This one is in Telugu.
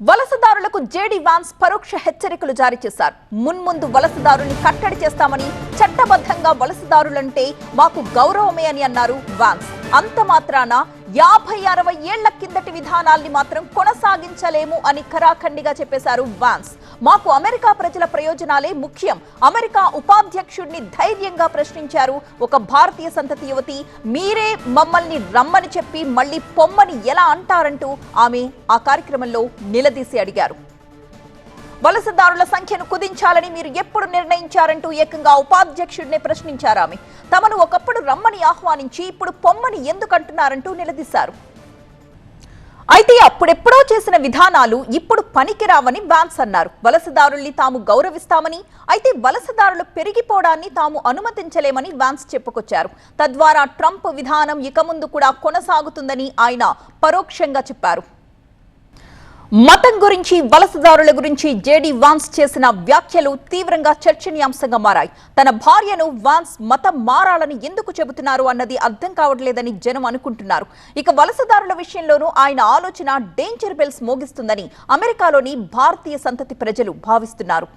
వలసదారులకు జేడీ వాన్స్ పరోక్ష హెచ్చరికలు జారీ చేశారు. మున్ముందు వలసదారుల్ని కట్టడి చేస్తామని చట్టబద్ధంగా వలసదారులంటే మాకు గౌరవమే అని అన్నారు వాన్స్. అంత మాత్రాన యాభై అరవై ఏళ్ళ కిందటి విధానాల్ని మాత్రం కొనసాగించలేము అని ఖరాఖండిగా చెప్పేశారు వాన్స్. మాకు అమెరికా ప్రజల ప్రయోజనాలే ముఖ్యం. అమెరికా ఉపాధ్యక్షుడిని ధైర్యంగా ప్రశ్నించారు. ఒక భారతీయ సంతతి యువతి మీరే మమ్మల్ని రమ్మని చెప్పి మళ్ళీ పొమ్మని ఎలా అంటారంటూ ఆమె ఆ కార్యక్రమంలో నిలదీసి అడిగారు. వలసదారుల సంఖ్యను కుదించాలని మీరు ఎప్పుడు నిర్ణయించారంటూ ఏకంగా ఉపాధ్యక్షుడిని ప్రశ్నించారు ఆమె. తమను ఒకప్పుడు రమ్మని ఆహ్వానించి ఇప్పుడు పొమ్మని ఎందుకంటున్నారంటూ నిలదీశారు. అయితే అప్పుడెప్పుడో చేసిన విధానాలు ఇప్పుడు పనికిరావని వ్యాన్స్ అన్నారు. వలసదారుల్ని తాము గౌరవిస్తామని అయితే వలసదారులు పెరిగిపోవడాన్ని తాము అనుమతించలేమని వ్యాన్స్ చెప్పుకొచ్చారు. తద్వారా ట్రంప్ విధానం ఇక ముందు కూడా కొనసాగుతుందని ఆయన పరోక్షంగా చెప్పారు. మతం గురించి వలసదారుల గురించి జేడి వాన్స్ చేసిన వ్యాఖ్యలు తీవ్రంగా చర్చనీయాంశంగా మారాయి. తన భార్యను వాన్స్ మతం మారాలని ఎందుకు చెబుతున్నారు అన్నది అర్థం కావట్లేదని జనం అనుకుంటున్నారు. ఇక వలసదారుల విషయంలోనూ ఆయన ఆలోచన డేంజర్ బెల్స్ మోగిస్తుందని అమెరికాలోని భారతీయ సంతతి ప్రజలు భావిస్తున్నారు.